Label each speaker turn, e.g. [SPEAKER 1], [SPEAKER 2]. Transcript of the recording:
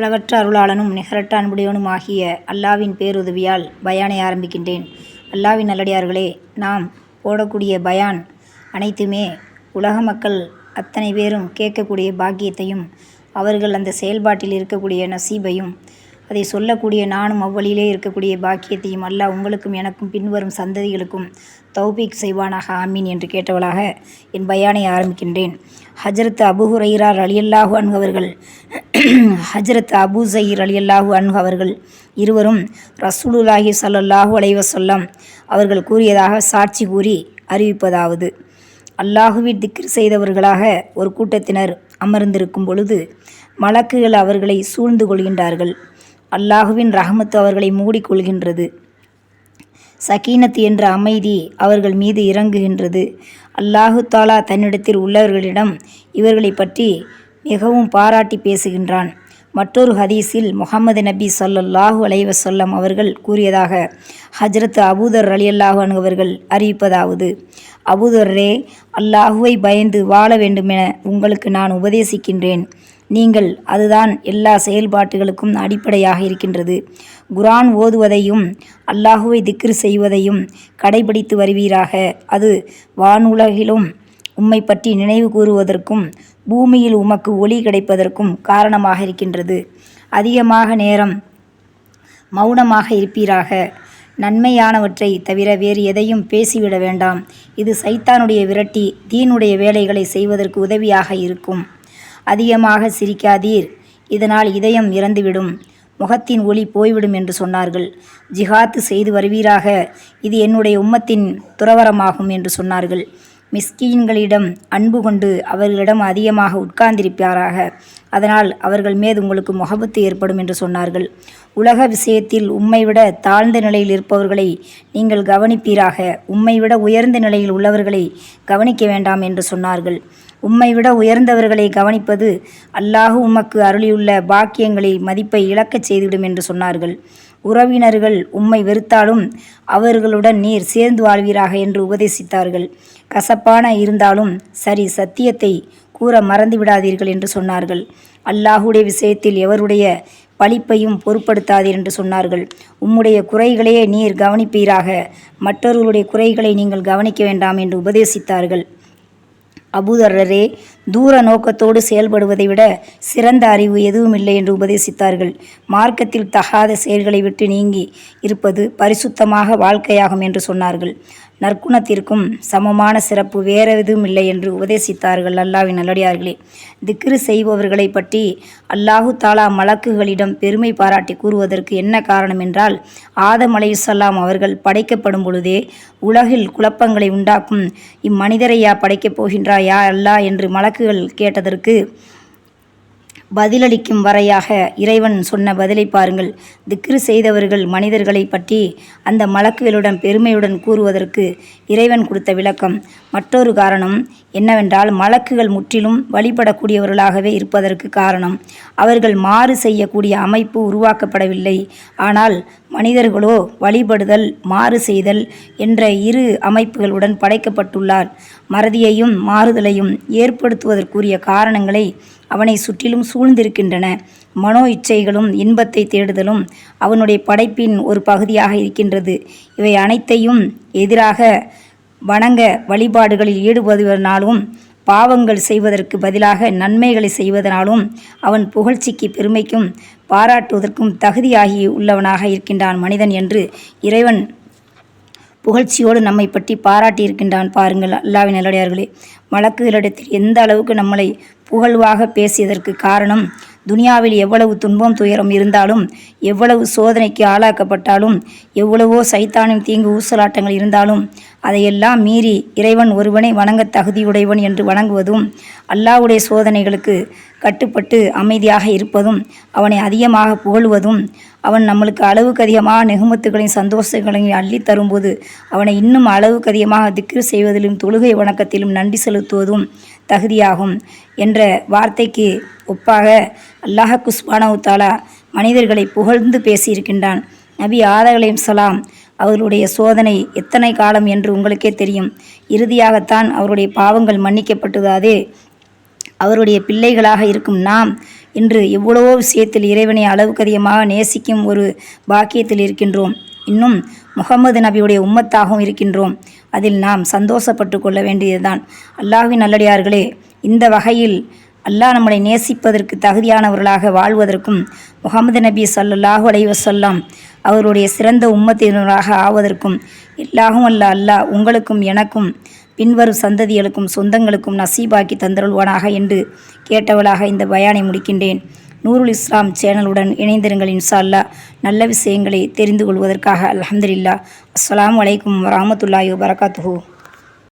[SPEAKER 1] அளவற்ற அருளாளனும் நிகரட்ட அன்புடையவனும் ஆகிய அல்லாவின் பேருதவியால் பயானை ஆரம்பிக்கின்றேன். அல்லாவின் நல்லடியார்களே நாம் போடக்கூடிய பயான் அனைத்துமே உலக மக்கள் அத்தனை பேரும் கேட்கக்கூடிய பாக்கியத்தையும் அவர்கள் அந்த செயல்பாட்டில் இருக்கக்கூடிய நசீபையும் அதை சொல்லக்கூடிய நானும் அவ்வழியிலே இருக்கக்கூடிய பாக்கியத்தையும் அல்லாஹ் உங்களுக்கும் எனக்கும் பின்வரும் சந்ததிகளுக்கும் தௌபீக் செய்வானாக ஆமீன் என்று கேட்டவளாக என் பயானை ஆரம்பிக்கின்றேன். ஹஜரத் அபு ஹுரைரார் அலியல்லாஹு அன்ஹு அவர்கள் ஹஜரத் அபு ஜயீர் அலியல்லாஹு அன்ஹு அவர்கள் இருவரும் ரசூலுல்லாஹி சல்லாஹூ அலைஹி சொல்லம் அவர்கள் கூறியதாக சாட்சி கூறி அறிவிப்பதாவது. அல்லாஹுவின் திக்ர் செய்தவர்களாக ஒரு கூட்டத்தினர் அமர்ந்திருக்கும் பொழுது மலக்குகள் அவர்களை சூழ்ந்து கொள்கின்றார்கள். அல்லாஹுவின் ரஹமத்து அவர்களை மூடிக்கொள்கின்றது. சகீனத் என்ற அமைதி அவர்கள் மீது இறங்குகின்றது. அல்லாஹு தாலா தன்னிடத்தில் உள்ளவர்களிடம் இவர்களை பற்றி மிகவும் பாராட்டி பேசுகின்றான். மற்றொரு ஹதீஸில் முகமது நபி சொல்லல்லாஹு அலைவசல்லம் அவர்கள் கூறியதாக ஹஜ்ரத் அபூதர் அலியல்லாஹு அன்ஹு அவர்கள் அறிவிப்பதாவது அபூதர்ரே அல்லாஹுவை பயந்து வாழ வேண்டுமென உங்களுக்கு நான் உபதேசிக்கின்றேன். நீங்கள் அதுதான் எல்லா செயல்பாட்டுகளுக்கும் அடிப்படையாக இருக்கின்றது. குரான் ஓதுவதையும் அல்லாஹுவை திக்ரு செய்வதையும் கடைபிடித்து வருவீராக. அது வானுலகிலும் உம்மை பற்றி நினைவு கூறுவதற்கும் பூமியில் உமக்கு ஒளி கிடைப்பதற்கும் காரணமாக இருக்கின்றது. அதிகமாக நேரம் மௌனமாக இருப்பீராக. நன்மையானவற்றை தவிர வேறு எதையும் பேசிவிட வேண்டாம். இது சைத்தானுடைய விரட்டி தீனுடைய வேலைகளை செய்வதற்கு உதவியாக இருக்கும். அதிகமாக சிரிக்காதீர். இதனால் இதயம் இறந்துவிடும். முகத்தின் ஒளி போய்விடும் என்று சொன்னார்கள். ஜிஹாத்து செய்து வருவீராக. இது என்னுடைய உம்மத்தின் துறவரமாகும் என்று சொன்னார்கள். மிஸ்கீன்களிடம் அன்பு கொண்டு அவர்களிடம் அதிகமாக உட்கார்ந்திருப்பாராக. அதனால் அவர்கள் மீது உங்களுக்கு முகபத்து ஏற்படும் என்று சொன்னார்கள். உலக விஷயத்தில் உம்மை விட தாழ்ந்த நிலையில் இருப்பவர்களை நீங்கள் கவனிப்பீராக. உம்மை விட உயர்ந்த நிலையில் உள்ளவர்களை கவனிக்க வேண்டாம் என்று சொன்னார்கள். உம்மை விட உயர்ந்தவர்களை கவனிப்பது அல்லாஹு உமக்கு அருளியுள்ள பாக்கியங்களை மதிப்பை இழக்கச் செய்துவிடும் என்று சொன்னார்கள். உறவினர்கள் உம்மை வெறுத்தாலும் அவர்களுடன் நீர் சேர்ந்து வாழ்வீராக என்று உபதேசித்தார்கள். கசப்பான இருந்தாலும் சரி சத்தியத்தை கூற மறந்து விடாதீர்கள் என்று சொன்னார்கள். அல்லாஹுடைய விஷயத்தில் எவருடைய பழிப்பையும் பொருட்படுத்தாதீர் என்று சொன்னார்கள். உம்முடைய குறைகளையே நீர் கவனிப்பீராக மற்றவர்களுடைய குறைகளை நீங்கள் கவனிக்க வேண்டாம் என்று உபதேசித்தார்கள். அபூதரரே தூர நோக்கத்தோடு செயல்படுவதை விட சிறந்த அறிவு எதுவும் இல்லை என்று உபதேசித்தார்கள். மார்க்கத்தில் தகாத செயல்களை விட்டு நீங்கி இருப்பது பரிசுத்தமாக வாழ்க்கையாகும் என்று சொன்னார்கள். நற்குணத்திற்கும் சமமான சிறப்பு வேற எதுவும் இல்லை என்று உபதேசித்தார்கள் அல்லாவின் நல்லடியார்களே. திக்ரு செய்பவர்களை பற்றி அல்லாஹு தாலா மலக்குகளிடம் பெருமை பாராட்டி கூறுவதற்கு என்ன காரணம் என்றால் ஆதம் அலையுசல்லாம் அவர்கள் படைக்கப்படும் பொழுதே உலகில் குழப்பங்களை உண்டாக்கும் இம்மனிதரையா படைக்கப் போகின்றாயா அல்லா என்று மலக்குகள் கேட்டதற்கு பதிலளிக்கும் வரையாக இறைவன் சொன்ன பதிலை பாருங்கள். திக்ரு செய்தவர்கள் மனிதர்களை பற்றி அந்த மலக்குகளுடன் பெருமையுடன் கூறுவதற்கு இறைவன் கொடுத்த விளக்கம் மற்றொரு காரணம் என்னவென்றால் மலக்குகள் முற்றிலும் வழிபடக்கூடியவர்களாகவே இருப்பதற்கு காரணம். அவர்கள் மாறு செய்யக்கூடிய அமைப்பு உருவாக்கப்படவில்லை. ஆனால் மனிதர்களோ வழிபடுதல் மாறு செய்தல் என்ற இரு அமைப்புகளுடன் படைக்கப்பட்டுள்ளார். மறதியையும் மாறுதலையும் ஏற்படுத்துவதற்குரிய காரணங்களை அவனை சுற்றிலும் சூழ்ந்திருக்கின்றன. மனோ இச்சைகளும் இன்பத்தை தேடுதலும் அவனுடைய படைப்பின் ஒரு பகுதியாக இருக்கின்றது. இவை அனைத்தையும் எதிராக வணங்க வழிபாடுகளில் ஈடுபடுவதனாலும் பாவங்கள் செய்வதற்கு பதிலாக நன்மைகளை செய்வதனாலும் அவன் புகழ்ச்சிக்கு பெருமைக்கும் பாராட்டுவதற்கும் தகுதியாகி உள்ளவனாக இருக்கின்றான் மனிதன் என்று இறைவன் புகழ்ச்சியோடு நம்மை பற்றி பாராட்டி இருக்கின்றான் பாருங்கள் அல்லாவின் நல்லடியார்களே வழக்குகளிடத்தில் எந்த அளவுக்கு நம்மளை புகழ்வாக பேசியதற்கு காரணம் துனியாவில் எவ்வளவு துன்பம் துயரம் இருந்தாலும் எவ்வளவு சோதனைக்கு ஆளாக்கப்பட்டாலும் எவ்வளவோ சைத்தானின் தீங்கு ஊசலாட்டங்கள் இருந்தாலும் அதையெல்லாம் மீறி இறைவன் ஒருவனை வணங்க தகுதியுடையவன் என்று வணங்குவதும் அல்லாவுடைய சோதனைகளுக்கு கட்டுப்பட்டு அமைதியாக இருப்பதும் அவனை அதிகமாக புகழ்வதும் அவன் நம்மளுக்கு அளவுக்கு அதிகமாக நெகுமத்துகளையும் சந்தோஷங்களையும் அள்ளி தரும்போது அவனை இன்னும் அளவுக்கு அதிகமாக திக்ரு செய்வதிலும் தொழுகை வணக்கத்திலும் நன்றி செலுத்துவதும் தகுதியாகும் என்ற வார்த்தைக்கு ஒப்பாக அல்லாஹ் குஸ்பானவுத்தாலா மனிதர்களை புகழ்ந்து பேசியிருக்கின்றான். நபி ஆதகலையும் சலாம் அவர்களுடைய சோதனை எத்தனை காலம் என்று உங்களுக்கே தெரியும். இறுதியாகத்தான் அவருடைய பாவங்கள் மன்னிக்கப்பட்டதாதே. அவருடைய பிள்ளைகளாக இருக்கும் நாம் என்று எவ்வளவோ விஷயத்தில் இறைவனை அளவுக்கு அதிகமாக நேசிக்கும் ஒரு பாக்கியத்தில் இருக்கின்றோம். இன்னும் முகமது நபியுடைய உம்மத்தாகவும் இருக்கின்றோம். அதில் நாம் சந்தோஷப்பட்டு கொள்ள வேண்டியதுதான். அல்லாஹ்வின் நல்லடியார்களே இந்த வகையில் அல்லாஹ் நம்மளை நேசிப்பதற்கு தகுதியானவர்களாக வாழ்வதற்கும் முகமது நபி ஸல்லல்லாஹு அலைவசல்லாம் வஸல்லம் அவருடைய சிறந்த உம்மத்தினராக ஆவதற்கும் எல்லாகும் அல்ல அல்லாஹ் உங்களுக்கும் எனக்கும் பின்வரும் சந்ததிகளுக்கும் சொந்தங்களுக்கும் நசீபாக்கி தந்தருள்வானாக என்று கேட்டவளாக இந்த பயானை முடிக்கின்றேன். நூருல் இஸ்லாம் சேனலுடன் இணைந்திருங்கள் இன்ஷா அல்லாஹ் நல்ல விஷயங்களை தெரிந்து கொள்வதற்காக அலமதுல்லா அஸ்லாம் வலைக்கம் வரஹ்மத்துல்லாஹி வரகாத்துஹூ